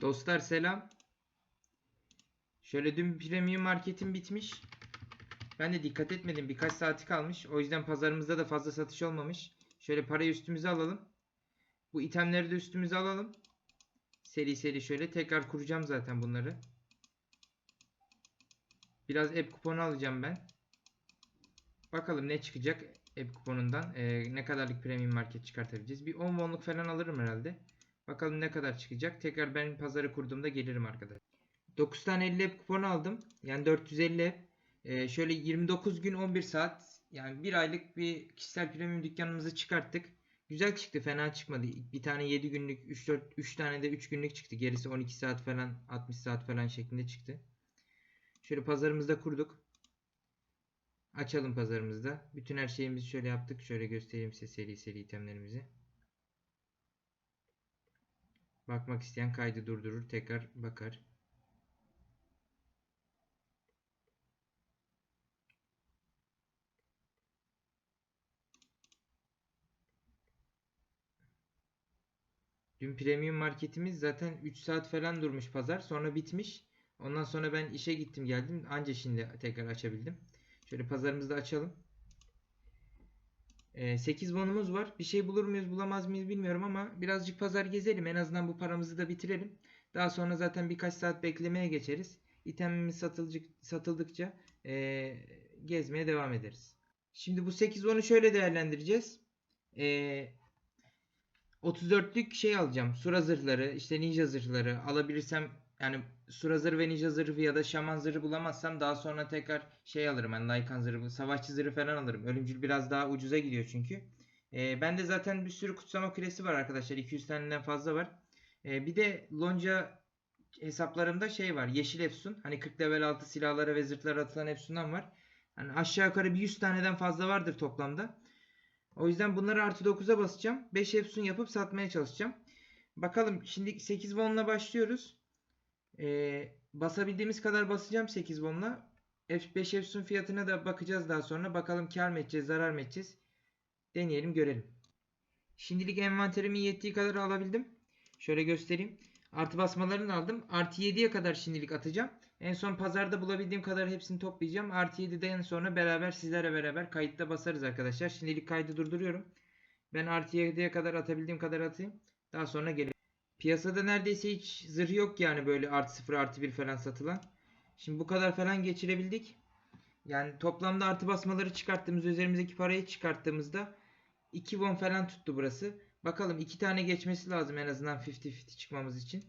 Dostlar selam. Şöyle dün premium marketim bitmiş. Ben de dikkat etmedim. Birkaç saati kalmış. O yüzden pazarımızda da fazla satış olmamış. Şöyle parayı üstümüze alalım. Bu itemleri de üstümüze alalım. Seri seri şöyle. Tekrar kuracağım zaten bunları. Biraz app kuponu alacağım ben. Bakalım ne çıkacak app kuponundan. Ee, ne kadarlık premium market çıkartabileceğiz. Bir 10 wonluk falan alırım herhalde. Bakalım ne kadar çıkacak. Tekrar ben pazarı kurduğumda gelirim arkadaşlar. 9 tane 50 app kuponu aldım. Yani 450 app. Ee, şöyle 29 gün 11 saat. Yani bir aylık bir kişisel premium dükkanımızı çıkarttık. Güzel çıktı fena çıkmadı. Bir tane 7 günlük 3 4 3 tane de 3 günlük çıktı. Gerisi 12 saat falan 60 saat falan şeklinde çıktı. Şöyle pazarımızda kurduk. Açalım pazarımızda. Bütün her şeyimizi şöyle yaptık. Şöyle göstereyim size seri seri itemlerimizi. Bakmak isteyen kaydı durdurur. Tekrar bakar. Dün premium marketimiz zaten 3 saat falan durmuş pazar. Sonra bitmiş. Ondan sonra ben işe gittim geldim. Anca şimdi tekrar açabildim. Şöyle pazarımızı da açalım. Ee, 8 bonumuz var. Bir şey bulur muyuz bulamaz mıyız bilmiyorum ama birazcık pazar gezelim. En azından bu paramızı da bitirelim. Daha sonra zaten birkaç saat beklemeye geçeriz. İtemimiz satılcık, satıldıkça ee, gezmeye devam ederiz. Şimdi bu 8 bonu şöyle değerlendireceğiz. Ee, 34'lük şey alacağım. Sura zırhları, işte ninja zırhları alabilirsem yani sura zırhı ve ninja zırhı ya da şaman zırhı bulamazsam daha sonra tekrar şey alırım. Yani Lycan zırhı, savaşçı zırhı falan alırım. Ölümcül biraz daha ucuza gidiyor çünkü. Ee, bende zaten bir sürü kutsama küresi var arkadaşlar. 200 taneden fazla var. Ee, bir de lonca hesaplarımda şey var. Yeşil Efsun. Hani 40 level altı silahlara ve zırhlara atılan Efsun'dan var. Hani aşağı yukarı bir 100 taneden fazla vardır toplamda. O yüzden bunları artı 9'a basacağım. 5 Efsun yapıp satmaya çalışacağım. Bakalım şimdi 8 bonla başlıyoruz. Ee, basabildiğimiz kadar basacağım 8 bonla. F5 Efsun fiyatına da bakacağız daha sonra. Bakalım kar mı edeceğiz, zarar mı edeceğiz. Deneyelim, görelim. Şimdilik envanterimin yettiği kadar alabildim. Şöyle göstereyim. Artı basmalarını aldım. Artı 7'ye kadar şimdilik atacağım. En son pazarda bulabildiğim kadar hepsini toplayacağım. Artı 7'den sonra beraber sizlere beraber kayıtta basarız arkadaşlar. Şimdilik kaydı durduruyorum. Ben artı 7'ye kadar atabildiğim kadar atayım. Daha sonra gelirim. Piyasada neredeyse hiç zırh yok yani böyle artı 0 artı 1 falan satılan. Şimdi bu kadar falan geçirebildik. Yani toplamda artı basmaları çıkarttığımız üzerimizdeki parayı çıkarttığımızda 2 won falan tuttu burası. Bakalım 2 tane geçmesi lazım en azından 50-50 çıkmamız için.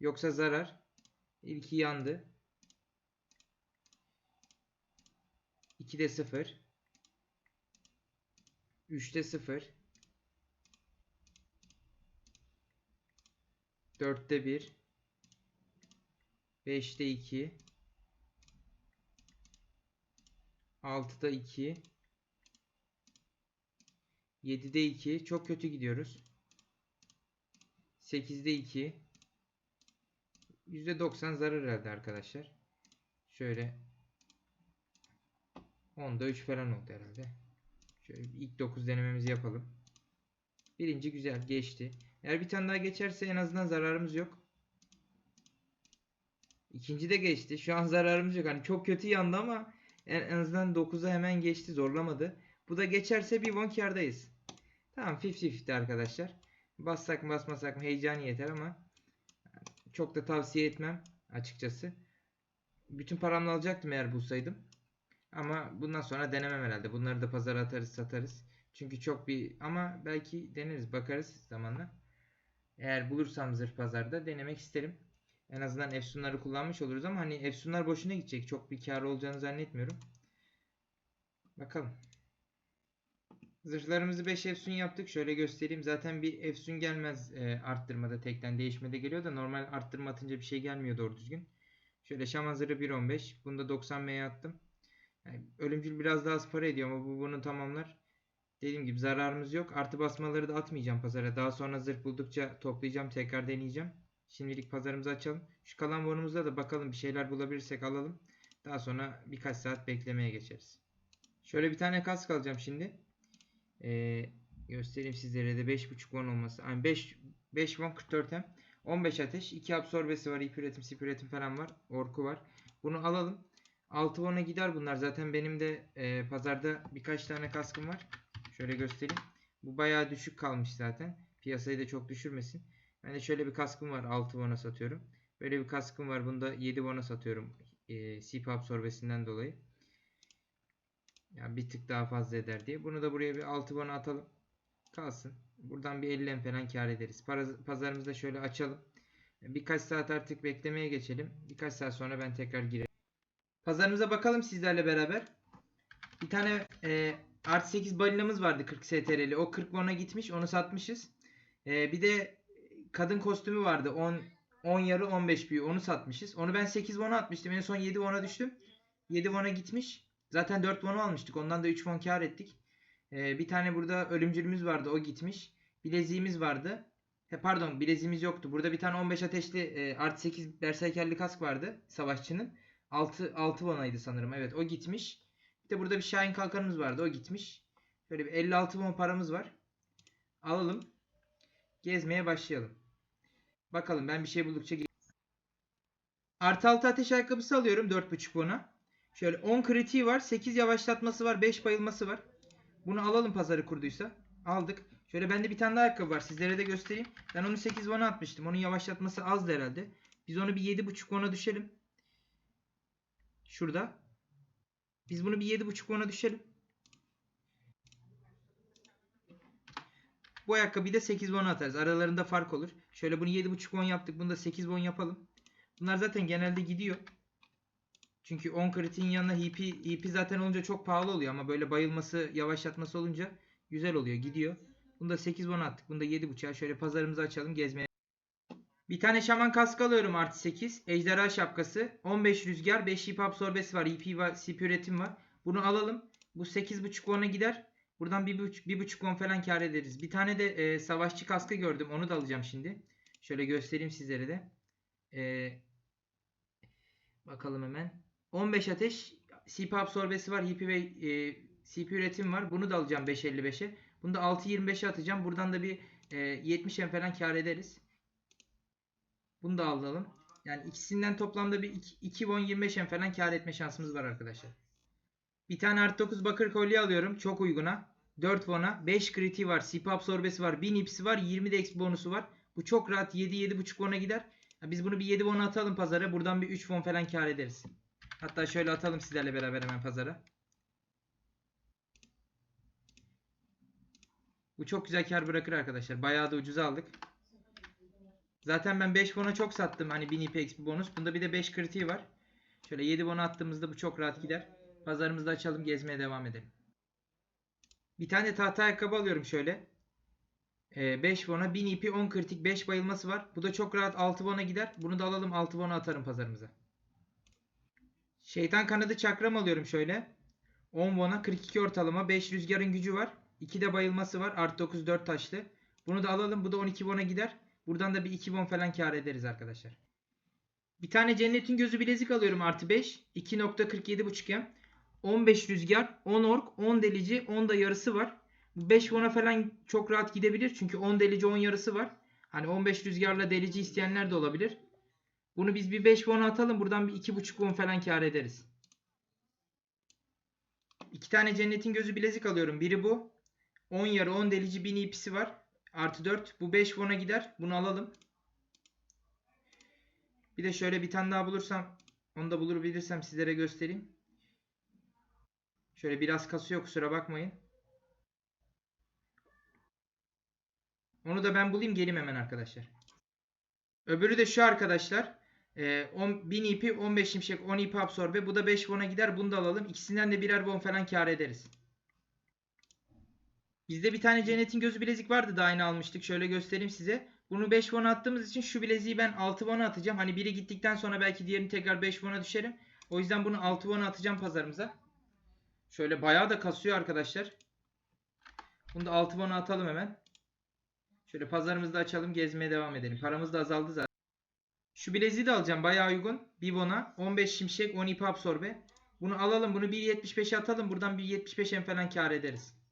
Yoksa zarar. İlki yandı. 2'de 0. 3'te 0. 4'te 1. 5'te 2. 6'da 2. 7'de 2. Çok kötü gidiyoruz. 8'de 2. %90 zarar herhalde arkadaşlar. Şöyle 10'da 3 falan oldu herhalde. Şöyle ilk 9 denememizi yapalım. Birinci güzel geçti. Eğer bir tane daha geçerse en azından zararımız yok. İkinci de geçti. Şu an zararımız yok. Hani çok kötü yandı ama en, azından 9'a hemen geçti. Zorlamadı. Bu da geçerse bir won kardayız. Tamam 50-50 arkadaşlar. Bassak mı basmasak mı heyecan yeter ama çok da tavsiye etmem açıkçası. Bütün paramla alacaktım eğer bulsaydım. Ama bundan sonra denemem herhalde. Bunları da pazara atarız satarız. Çünkü çok bir ama belki deneriz bakarız zamanla. Eğer bulursam zırh pazarda denemek isterim. En azından efsunları kullanmış oluruz ama hani efsunlar boşuna gidecek. Çok bir kar olacağını zannetmiyorum. Bakalım. Zırhlarımızı 5 efsun yaptık. Şöyle göstereyim. Zaten bir efsun gelmez e, arttırmada tekten değişmede geliyor da normal arttırma atınca bir şey gelmiyor doğru düzgün. Şöyle şaman zırhı 1.15. Bunu da 90 M'ye attım. Yani ölümcül biraz daha az para ediyor ama bu bunu tamamlar. Dediğim gibi zararımız yok. Artı basmaları da atmayacağım pazara. Daha sonra zırh buldukça toplayacağım. Tekrar deneyeceğim. Şimdilik pazarımızı açalım. Şu kalan bonumuzda da bakalım bir şeyler bulabilirsek alalım. Daha sonra birkaç saat beklemeye geçeriz. Şöyle bir tane kask alacağım şimdi. Ee, göstereyim sizlere de 5.5 won olması. Yani 5 5 won 44 hem. 15 ateş. 2 absorbesi var. İp üretim, sip üretim falan var. Orku var. Bunu alalım. 6 won'a gider bunlar. Zaten benim de e, pazarda birkaç tane kaskım var. Şöyle göstereyim. Bu bayağı düşük kalmış zaten. Piyasayı da çok düşürmesin. Ben de şöyle bir kaskım var. 6 won'a satıyorum. Böyle bir kaskım var. Bunu da 7 won'a satıyorum. E, sip absorbesinden dolayı. Yani bir tık daha fazla eder diye. Bunu da buraya bir 6 won'a atalım. Kalsın. Buradan bir 50 falan kar ederiz. Pazarımızı da şöyle açalım. Birkaç saat artık beklemeye geçelim. Birkaç saat sonra ben tekrar girerim. Pazarımıza bakalım sizlerle beraber. Bir tane e, artı 8 balinamız vardı 40 STR'li. O 40 won'a gitmiş. Onu satmışız. E, bir de kadın kostümü vardı. 10 10 yarı 15 büyü. Onu satmışız. Onu ben 8 won'a atmıştım. En son 7 won'a düştüm. 7 won'a gitmiş. Zaten 4 won almıştık. Ondan da 3 won kar ettik. Ee, bir tane burada ölümcülümüz vardı. O gitmiş. Bileziğimiz vardı. He, pardon bileziğimiz yoktu. Burada bir tane 15 ateşli e, artı 8 berserkerli kask vardı. Savaşçının. 6, 6 won'aydı sanırım. Evet o gitmiş. Bir de burada bir Şahin kalkanımız vardı. O gitmiş. Şöyle bir 56 won paramız var. Alalım. Gezmeye başlayalım. Bakalım ben bir şey buldukça Artı 6 ateş ayakkabısı alıyorum 4.5 won'a. Şöyle 10 kritiği var. 8 yavaşlatması var. 5 bayılması var. Bunu alalım pazarı kurduysa. Aldık. Şöyle bende bir tane daha ayakkabı var. Sizlere de göstereyim. Ben onu 8 won'a atmıştım. Onun yavaşlatması azdı herhalde. Biz onu bir 7.5 won'a düşelim. Şurada. Biz bunu bir 7.5 won'a düşelim. Bu ayakkabıyı da 8 won atarız. Aralarında fark olur. Şöyle bunu 7.5 won yaptık. Bunu da 8 won yapalım. Bunlar zaten genelde gidiyor. Çünkü 10 kritiğin yanına EP, EP zaten olunca çok pahalı oluyor ama böyle bayılması, yavaşlatması olunca güzel oluyor, gidiyor. Bunu da 8 won attık. Bunu da 7.5'a şöyle pazarımızı açalım, gezmeye. Bir tane şaman kaskı alıyorum artı 8. Ejderha şapkası. 15 rüzgar, 5 ip absorbesi var, EP var, CP üretim var. Bunu alalım. Bu 8.5 won'a gider. Buradan 1.5 1.5 won falan kar ederiz. Bir tane de e, savaşçı kaskı gördüm. Onu da alacağım şimdi. Şöyle göstereyim sizlere de. E, bakalım hemen. 15 ateş CP absorbesi var. HP ve e, CP üretim var. Bunu da alacağım 5.55'e. Bunu da 6.25'e atacağım. Buradan da bir e, 70 en falan kar ederiz. Bunu da alalım. Yani ikisinden toplamda bir 2, 2 won 25 en falan kar etme şansımız var arkadaşlar. Bir tane artı 9 bakır kolye alıyorum. Çok uyguna. 4 won'a. 5 kritiği var. CP absorbesi var. 1000 ipsi var. 20 de bonusu var. Bu çok rahat 7-7.5 won'a gider. Biz bunu bir 7 won'a atalım pazara. Buradan bir 3 won falan kar ederiz. Hatta şöyle atalım sizlerle beraber hemen pazara. Bu çok güzel kar bırakır arkadaşlar. Bayağı da ucuza aldık. Zaten ben 5 bona çok sattım. Hani 1000 IP XP bonus. Bunda bir de 5 kritiği var. Şöyle 7 bona attığımızda bu çok rahat gider. Pazarımızda açalım. Gezmeye devam edelim. Bir tane tahta ayakkabı alıyorum şöyle. 5 bona 1000 IP 10 kritik 5 bayılması var. Bu da çok rahat 6 bona gider. Bunu da alalım 6 bona atarım pazarımıza. Şeytan kanadı çakram alıyorum şöyle. 10 won'a 42 ortalama. 5 rüzgarın gücü var. 2 de bayılması var. Artı 9 4 taşlı. Bunu da alalım. Bu da 12 won'a gider. Buradan da bir 2 won falan kar ederiz arkadaşlar. Bir tane cennetin gözü bilezik alıyorum artı 5. 2.47.5 m. 15 rüzgar, 10 ork, 10 delici, 10 da yarısı var. Bu 5 won'a falan çok rahat gidebilir. Çünkü 10 delici 10 yarısı var. Hani 15 rüzgarla delici isteyenler de olabilir. Bunu biz bir 5 won atalım. Buradan bir 2.5 won falan kar ederiz. İki tane cennetin gözü bilezik alıyorum. Biri bu. 10 yarı 10 delici 1000 ipisi var. Artı 4. Bu 5 won'a gider. Bunu alalım. Bir de şöyle bir tane daha bulursam onu da bulur bilirsem sizlere göstereyim. Şöyle biraz kasıyor kusura bakmayın. Onu da ben bulayım geleyim hemen arkadaşlar. Öbürü de şu arkadaşlar. E, 10, 1000 ipi 15 şimşek 10 ip absorbe. Bu da 5 won'a gider. Bunu da alalım. İkisinden de birer won falan kar ederiz. Bizde bir tane cennetin gözü bilezik vardı da aynı almıştık. Şöyle göstereyim size. Bunu 5 won'a attığımız için şu bileziği ben 6 won'a atacağım. Hani biri gittikten sonra belki diğerini tekrar 5 won'a düşerim. O yüzden bunu 6 won'a atacağım pazarımıza. Şöyle bayağı da kasıyor arkadaşlar. Bunu da 6 won'a atalım hemen. Şöyle pazarımızda açalım gezmeye devam edelim. Paramız da azaldı zaten. Şu bileziği de alacağım. Bayağı uygun. Bibon'a 15 şimşek 10 ip absorbe. Bunu alalım. Bunu 1.75'e atalım. Buradan 1.75 en falan kar ederiz.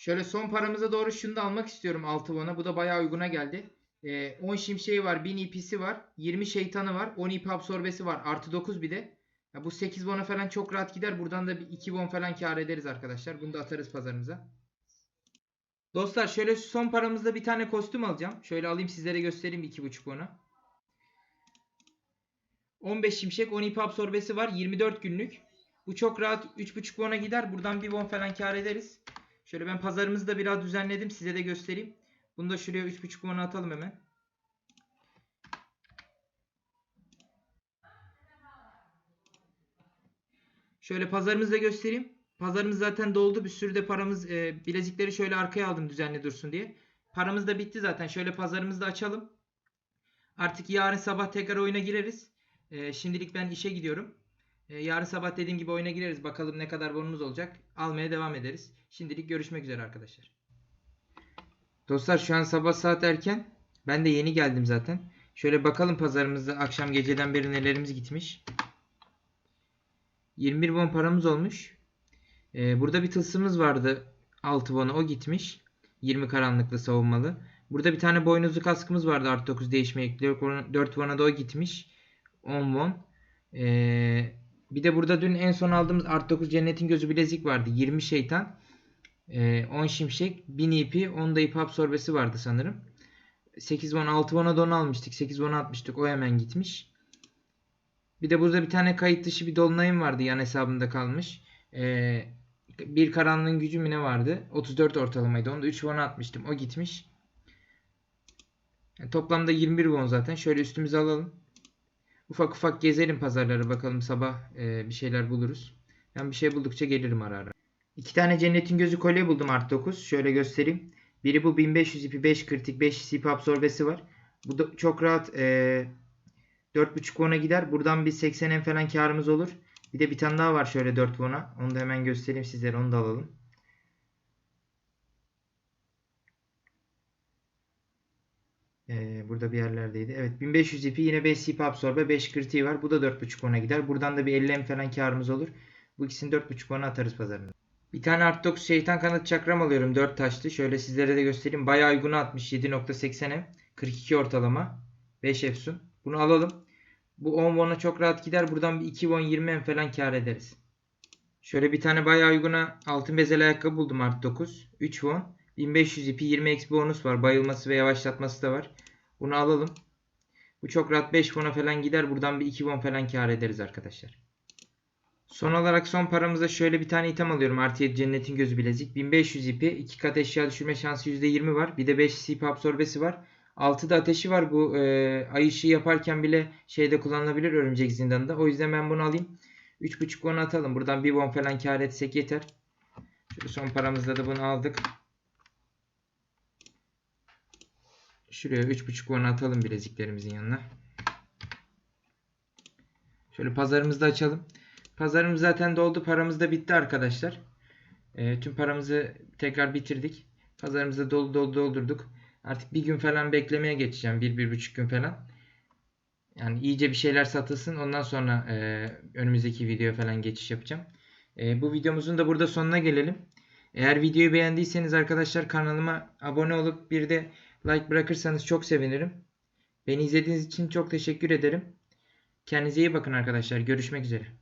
Şöyle son paramıza doğru şunu da almak istiyorum 6 won'a. Bu da bayağı uyguna geldi. Ee, 10 şimşeği var, 1000 ipisi var, 20 şeytanı var, 10 ip absorbesi var. Artı 9 bir de. Ya bu 8 bona falan çok rahat gider. Buradan da bir 2 bon falan kar ederiz arkadaşlar. Bunu da atarız pazarımıza. Dostlar şöyle son paramızda bir tane kostüm alacağım. Şöyle alayım sizlere göstereyim 2.5 bona. 15 şimşek 10 ip absorbesi var. 24 günlük. Bu çok rahat 3.5 bona gider. Buradan bir bon falan kar ederiz. Şöyle ben pazarımızı da biraz düzenledim. Size de göstereyim. Bunu da şuraya 3.5 bona atalım hemen. Şöyle pazarımızı da göstereyim. Pazarımız zaten doldu. Bir sürü de paramız e, bilezikleri şöyle arkaya aldım düzenli dursun diye. Paramız da bitti zaten. Şöyle pazarımızı da açalım. Artık yarın sabah tekrar oyuna gireriz. E, şimdilik ben işe gidiyorum. E, yarın sabah dediğim gibi oyuna gireriz. Bakalım ne kadar bonumuz olacak. Almaya devam ederiz. Şimdilik görüşmek üzere arkadaşlar. Dostlar şu an sabah saat erken. Ben de yeni geldim zaten. Şöyle bakalım pazarımızda akşam geceden beri nelerimiz gitmiş. 21 bon paramız olmuş. Ee, burada bir tılsımız vardı. 6 bona o gitmiş. 20 karanlıklı savunmalı. Burada bir tane boynuzlu kaskımız vardı artı 9 değişme ekliyor. 4 bona da o gitmiş. 10 won. Ee, bir de burada dün en son aldığımız artı 9 cennetin gözü bilezik vardı. 20 şeytan. Ee, 10 şimşek. 1000 ipi. 10 da ip absorbesi vardı sanırım. 8 won 6 won'a da onu almıştık. 8 won'a atmıştık. O hemen gitmiş. Bir de burada bir tane kayıt dışı bir dolunayım vardı. Yan hesabımda kalmış. Ee, bir karanlığın gücü mü ne vardı? 34 ortalamaydı. Onu da 3 won'a atmıştım. O gitmiş. Yani toplamda 21 won zaten. Şöyle üstümüze alalım. Ufak ufak gezelim pazarları bakalım sabah e, bir şeyler buluruz. Ben bir şey buldukça gelirim ara ara. İki tane cennetin gözü kolye buldum artı 9. Şöyle göstereyim. Biri bu 1500 ipi 5 kritik 5 ip absorbesi var. Bu da çok rahat e, 4.5 won'a gider. Buradan bir 80 en falan karımız olur. Bir de bir tane daha var şöyle 4 won'a. Onu da hemen göstereyim sizlere. Onu da alalım. Ee, burada bir yerlerdeydi. Evet 1500 ipi yine 5 ip absorbe 5 kritiği var. Bu da 4.5 won'a gider. Buradan da bir 50 en falan karımız olur. Bu ikisini 4.5 won'a atarız pazarına. Bir tane art 9 şeytan kanat çakram alıyorum 4 taşlı. Şöyle sizlere de göstereyim. Bayağı uyguna atmış 7.80 em. 42 ortalama. 5 efsun. Bunu alalım. Bu 10 won'a çok rahat gider. Buradan bir 2 won 20 em falan kar ederiz. Şöyle bir tane bayağı uyguna altın bezel ayakkabı buldum art 9. 3 won. 1500 ipi 20 x bonus var. Bayılması ve yavaşlatması da var. Bunu alalım. Bu çok rahat 5 won'a falan gider. Buradan bir 2 won falan kar ederiz arkadaşlar. Son olarak son paramızda şöyle bir tane item alıyorum. Artı 7 cennetin gözü bilezik. 1500 ipi. 2 kat eşya düşürme şansı %20 var. Bir de 5 ip absorbesi var. 6 da ateşi var. Bu e, ay ışığı yaparken bile şeyde kullanılabilir örümcek zindanında. O yüzden ben bunu alayım. 3.5 won atalım. Buradan 1 won falan kar etsek yeter. Şöyle son paramızda da bunu aldık. Şuraya 3.5 won atalım bileziklerimizin yanına. Şöyle pazarımızı da açalım. Pazarımız zaten doldu. Paramız da bitti arkadaşlar. E, tüm paramızı tekrar bitirdik. Pazarımızı dolu dolu doldurduk. Artık bir gün falan beklemeye geçeceğim. Bir, bir buçuk gün falan. Yani iyice bir şeyler satılsın. Ondan sonra e, önümüzdeki video falan geçiş yapacağım. E, bu videomuzun da burada sonuna gelelim. Eğer videoyu beğendiyseniz arkadaşlar kanalıma abone olup bir de like bırakırsanız çok sevinirim. Beni izlediğiniz için çok teşekkür ederim. Kendinize iyi bakın arkadaşlar. Görüşmek üzere.